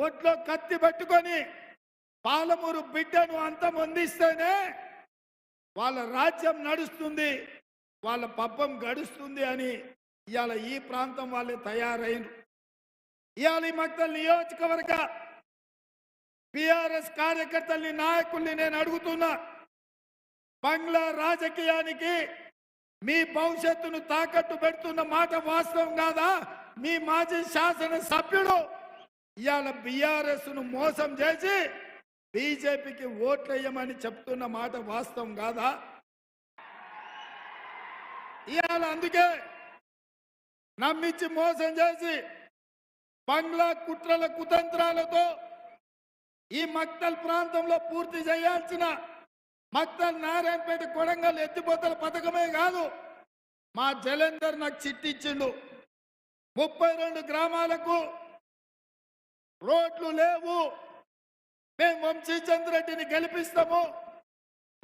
పొట్లో కత్తి పెట్టుకొని పాలమూరు బిడ్డను అంతమొందిస్తేనే వాళ్ళ రాజ్యం నడుస్తుంది వాళ్ళ పబ్బం గడుస్తుంది అని ఇవాళ ఈ ప్రాంతం వాళ్ళే తయారైనరు ఇవాళ ఈ మక్తల్ నియోజకవర్గ బీఆర్ఎస్ కార్యకర్తల్ని నాయకుల్ని నేను అడుగుతున్నా బంగ్లా రాజకీయానికి మీ భవిష్యత్తును తాకట్టు పెడుతున్న మాట వాస్తవం కాదా? మీ మాజీ శాసన సభ్యుడు ఇవాళ బీఆర్ఎస్ను మోసం చేసి బీజేపీకి ఓట్లు వేయమని చెప్తున్న మాట వాస్తవం కాదా? ఇవాళ అందుకే నమ్మించి మోసం చేసి బంగ్లా కుట్రల కుతంత్రాలతో ఈ మక్తల్ ప్రాంతంలో పూర్తి చేయాల్సిన మక్తల్ నారాయణపేట కొడంగల్ ఎత్తిపోతల పథకమే కాదు మా జలంధర్ నాకు చిట్టిచ్చిండు. ముప్పై రెండు గ్రామాలకు రోడ్లు లేవు. మేము వంశీచంద్ర రెడ్డిని గెలిపిస్తాము.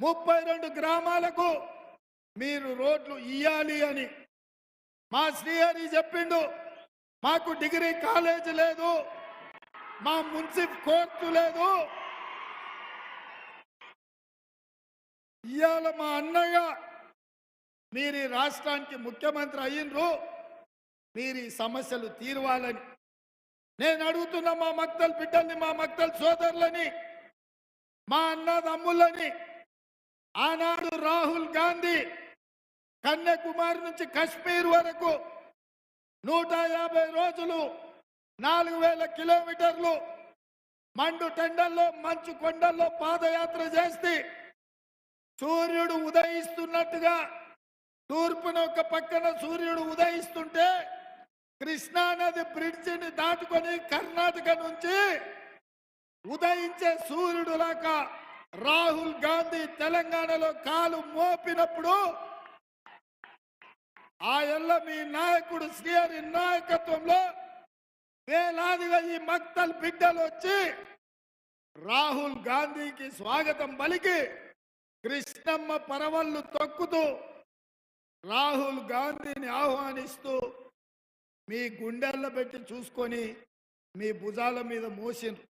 ముప్పై రెండు గ్రామాలకు మీరు రోడ్లు ఇయ్యాలి అని మా శ్రీహరి చెప్పిండు. మాకు డిగ్రీ కాలేజ్ లేదు. మా మున్సిప్ కోర్టు లేదు. ఇవాళ మా అన్నయ్య మీరు రాష్ట్రానికి ముఖ్యమంత్రి అయ్యిండ్రు. మీరు ఈ సమస్యలు తీరవాలని నేను అడుగుతున్న మా మక్తల్ బిడ్డల్ని మా మక్తల్ సోదరులని మా అన్నదమ్ములని ఆనాడు రాహుల్ గాంధీ కన్యాకుమారి నుంచి కశ్మీర్ వరకు నూట యాభై రోజులు నాలుగు వేల కిలోమీటర్లు మండు టెండల్లో మంచు కొండల్లో పాదయాత్ర చేస్తే సూర్యుడు ఉదయిస్తున్నట్టుగా తూర్పున ఒక పక్కన సూర్యుడు ఉదయిస్తుంటే కృష్ణా నది బ్రిడ్జిని దాటుకొని కర్ణాటక నుంచి ఉదయించే సూర్యుడు లాగా రాహుల్ గాంధీ తెలంగాణలో కాలు మోపినప్పుడు ఆ ఎల్ల మీ నాయకుడు శ్రీహరి నాయకత్వంలో వేలాదిగా ఈ మక్తల్ బిడ్డలు వచ్చి రాహుల్ గాంధీకి స్వాగతం పలికి కృష్ణమ్మ పరవళ్ళు తొక్కుతూ రాహుల్ గాంధీని ఆహ్వానిస్తూ మీ గుండెల్లో పెట్టి చూసుకొని మీ భుజాల మీద మోసిండ్రు.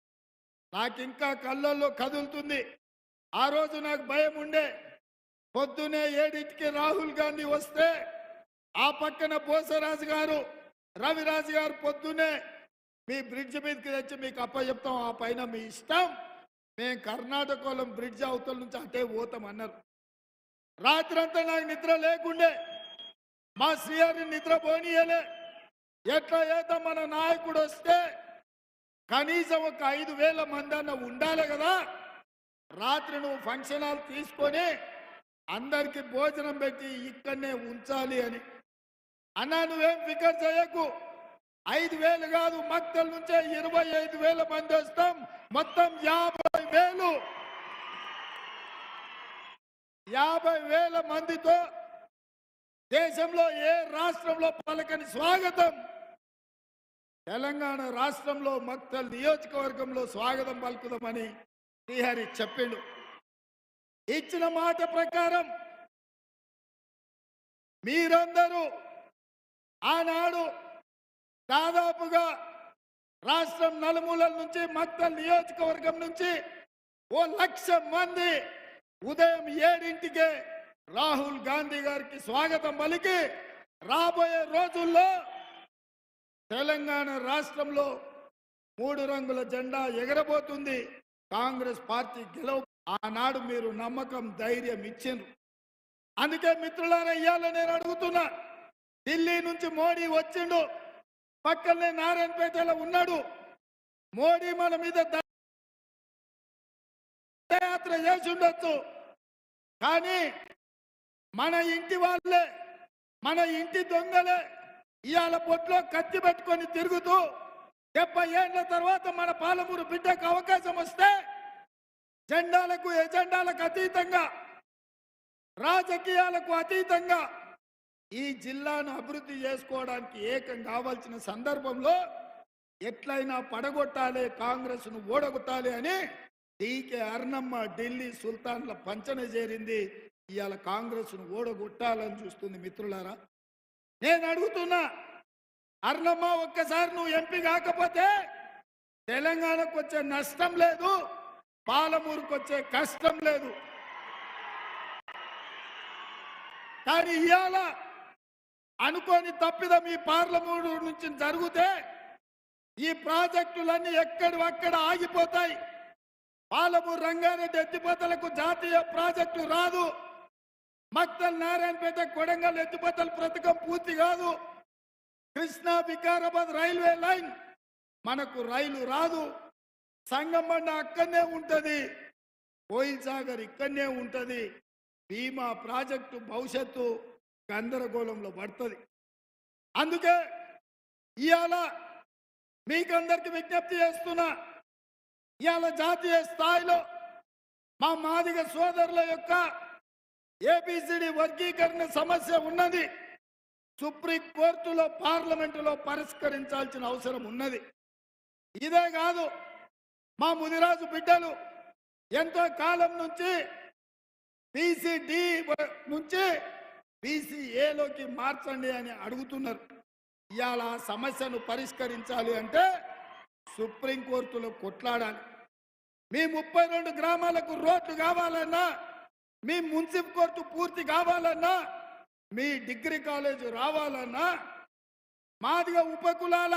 నాకు ఇంకా కళ్ళల్లో కదులుతుంది. ఆ రోజు నాకు భయం ఉండే. పొద్దునే ఏడింటికి రాహుల్ గాంధీ వస్తే ఆ పక్కన బోసరాజు గారు రవిరాజు గారు పొద్దునే మీ బ్రిడ్జ్ మీదకి తెచ్చి మీకు అప్ప చెప్తాం ఆ పైన మీ ఇష్టం. మేము కర్ణాటకలో బ్రిడ్జ్ అవతల నుంచి అటే పోతాం అన్నారు. రాత్రంతా నాకు నిద్ర లేకుండే. మా శ్రీహరి నిద్ర పోనీయలే. ఎట్లా ఏదో మన నాయకుడు వస్తే కనీసం ఒక ఐదు వేల మంది అన్న ఉండాలి కదా? రాత్రి నువ్వు ఫంక్షన్ హాల్ తీసుకొని అందరికి భోజనం పెట్టి ఇక్కడనే ఉంచాలి అని. అన్నా నువ్వేం ఫికర్ చేయకు. ఐదు వేలు కాదు మక్తల నుంచే ఇరవై ఐదు వేల మంది వస్తాం. మొత్తం యాభై వేలు. యాభై వేల మందితో దేశంలో ఏ రాష్ట్రంలో పలకని స్వాగతం? తెలంగాణ రాష్ట్రంలో మక్తల్ నియోజకవర్గంలో స్వాగతం పలుకుదామని శ్రీహరి చెప్పిండు. ఇచ్చిన మాట ప్రకారం మీరందరూ ఆనాడు దాదాపుగా రాష్ట్రం నలుమూలల నుంచి మక్తల్ నియోజకవర్గం నుంచి ఓ లక్ష మంది ఉదయం ఏడింటికే రాహుల్ గాంధీ గారికి స్వాగతం పలికి రాబోయే రోజుల్లో తెలంగాణ రాష్ట్రంలో మూడు రంగుల జెండా ఎగరబోతుంది. కాంగ్రెస్ పార్టీ గెలవ ఆనాడు మీరు నమ్మకం ధైర్యం ఇచ్చిండ్రు. అందుకే మిత్రులారా ఇయ్యాల నేను అడుగుతున్నా. ఢిల్లీ నుంచి మోడీ వచ్చిండు. పక్కనే నారాయణపేటలో ఉన్నాడు. మోడీ మన మీద యాత్ర చేసి ఉండొచ్చు. కానీ మన ఇంటి వాళ్ళే మన ఇంటి దొంగలే ఇవాళ పొట్లో కత్తి పెట్టుకొని తిరుగుతూ డెబ్బై ఏళ్ళ తర్వాత మన పాలమూరు బిడ్డకు అవకాశం వస్తే జెండాలకు ఎజెండాలకు అతీతంగా రాజకీయాలకు అతీతంగా ఈ జిల్లాను అభివృద్ధి చేసుకోవడానికి ఏకం కావాల్సిన సందర్భంలో ఎట్లయినా పడగొట్టాలి కాంగ్రెస్ను ఓడగొట్టాలి అని డీకే అర్ణమ్మ ఢిల్లీ సుల్తాన్ల పంచన చేరింది. ఇవాళ కాంగ్రెస్ను ఓడగొట్టాలని చూస్తుంది మిత్రులారా. నేను అడుగుతున్నా అర్ణమ్మ ఒక్కసారి నువ్వు ఎంపీ కాకపోతే తెలంగాణకు వచ్చే నష్టం లేదు పాలమూరుకు వచ్చే కష్టం లేదు. కానీ ఇవాళ అనుకోని తప్పిదం ఈ పార్లమూరు నుంచి జరిగితే ఈ ప్రాజెక్టులన్నీ ఎక్కడివక్కడ ఆగిపోతాయి? పాలమూరు రంగారెడ్డి ఎత్తిపోతలకు జాతీయ ప్రాజెక్టు రాదు. మక్తల్ నారాయణపేట కొడంగల్ ఎత్తిపోతల పథకం పూర్తి కాదు. Krishna Vikarabad railway line. మనకు రైలు రాదు. సంగమండ అక్కడనే ఉంటుంది. కోయిల్ సాగర్ ఇక్కడనే ఉంటుంది. భీమా ప్రాజెక్టు భవిష్యత్తు గందరగోళంలో పడుతుంది. అందుకే ఇవాళ మీకందరికి విజ్ఞప్తి చేస్తున్నా. ఇవాళ జాతీయ స్థాయిలో మా మాదిగ సోదరుల యొక్క ఏబిసిడి వర్గీకరణ సమస్య ఉన్నది. సుప్రీం కోర్టులో పార్లమెంటులో పరిష్కరించాల్సిన అవసరం ఉన్నది. ఇదే కాదు మా ముదిరాజు బిడ్డలు ఎంతో కాలం నుంచి బీసీడి నుంచి బీసీఏలోకి మార్చండి అని అడుగుతున్నారు. ఇవాళ సమస్యను పరిష్కరించాలి అంటే సుప్రీంకోర్టులో కొట్లాడాలి. మీ ముప్పై రెండు గ్రామాలకు రోడ్లు కావాలన్నా మీ మున్సిపల్ కోర్టు పూర్తి కావాలన్నా మీ డిగ్రీ కాలేజ్ రావాలన్నా మాదిగా ఉపకులాల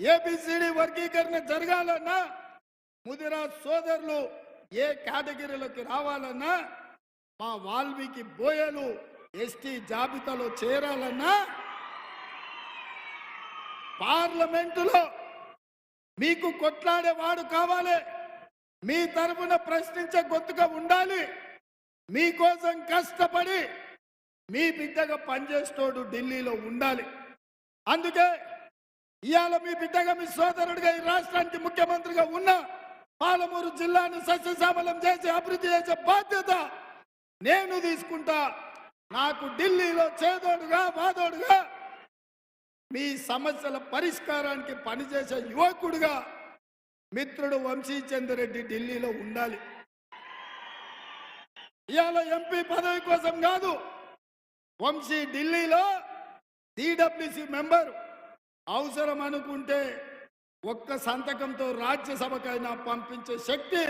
ఏబిసిడి వర్గీకరణ జరగాలన్నా ముదిరా సోదరులు ఏ కేటగిరీలోకి రావాలన్నా మా వాల్మీకి బోయలు ఎస్టీ జాబితాలో చేరాలన్నా పార్లమెంటులో మీకు కొట్లాడేవాడు కావాలి. మీ తరపున ప్రశ్నించే గొంతుగా ఉండాలి. మీకోసం కష్టపడి మీ బిడ్డగా పనిచేస్తోడు ఢిల్లీలో ఉండాలి. అందుకే ఇవాళ మీ బిడ్డగా మీ సోదరుడిగా ఈ రాష్ట్రానికి ముఖ్యమంత్రిగా ఉన్న పాలమూరు జిల్లాను సస్యశ్యామలం చేసి అభివృద్ధి చేసే బాధ్యత నేను తీసుకుంటా. నాకు ఢిల్లీలో చేదోడుగా వాదోడుగా మీ సమస్యల పరిష్కారానికి పనిచేసే యువకుడిగా మిత్రుడు వంశీచంద్ర రెడ్డి ఢిల్లీలో ఉండాలి. ఇవాళ ఎంపీ పదవి కోసం కాదు వంశీ ఢిల్లీలో సిడబ్ల్యూసి మెంబర్. అవసరం అనుకుంటే ఒక్క సంతకంతో రాజ్యసభకైనా పంపించే శక్తి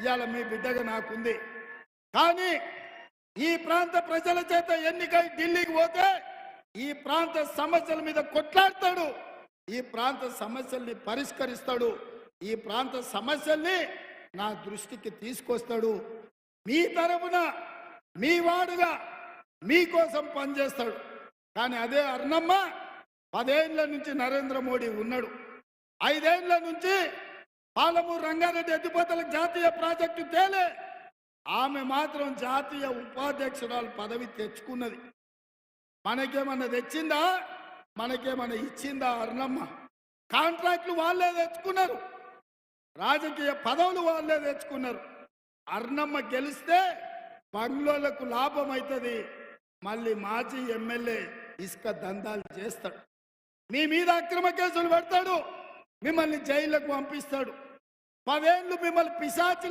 ఇవాళ మీ బిడ్డగా నాకుంది. కానీ ఈ ప్రాంత ప్రజల చేత ఎన్నికై ఢిల్లీకి పోతే ఈ ప్రాంత సమస్యల మీద కొట్లాడతాడు. ఈ ప్రాంత సమస్యల్ని పరిష్కరిస్తాడు. ఈ ప్రాంత సమస్యల్ని నా దృష్టికి తీసుకొస్తాడు. మీ తరపున మీ వాడుగా మీకోసం పనిచేస్తాడు. కానీ అదే అర్ణమ్మ పదేళ్ళ నుంచి నరేంద్ర మోడీ ఉన్నాడు. ఐదేళ్ళ నుంచి పాలమూరు రంగారెడ్డి ఎత్తిపోతలకు జాతీయ ప్రాజెక్టు తేలే. ఆమె మాత్రం జాతీయ ఉపాధ్యక్షురాలు పదవి తెచ్చుకున్నది. మనకేమన్నా తెచ్చిందా? మనకేమన్నా ఇచ్చిందా అర్ణమ్మ? కాంట్రాక్ట్లు వాళ్ళే తెచ్చుకున్నారు. రాజకీయ పదవులు వాళ్ళే తెచ్చుకున్నారు. అర్ణమ్మ గెలిస్తే బంగ్లోలకు లాభం అవుతుంది మళ్ళీ మాజీ ఎమ్మెల్యే ఇసుక దందాలు చేస్తాడు. మీ మీద అక్రమ కేసులు పెడతాడు. మిమ్మల్ని జైళ్ళకు పంపిస్తాడు. పదేళ్ళు మిమ్మల్ని పిశాచి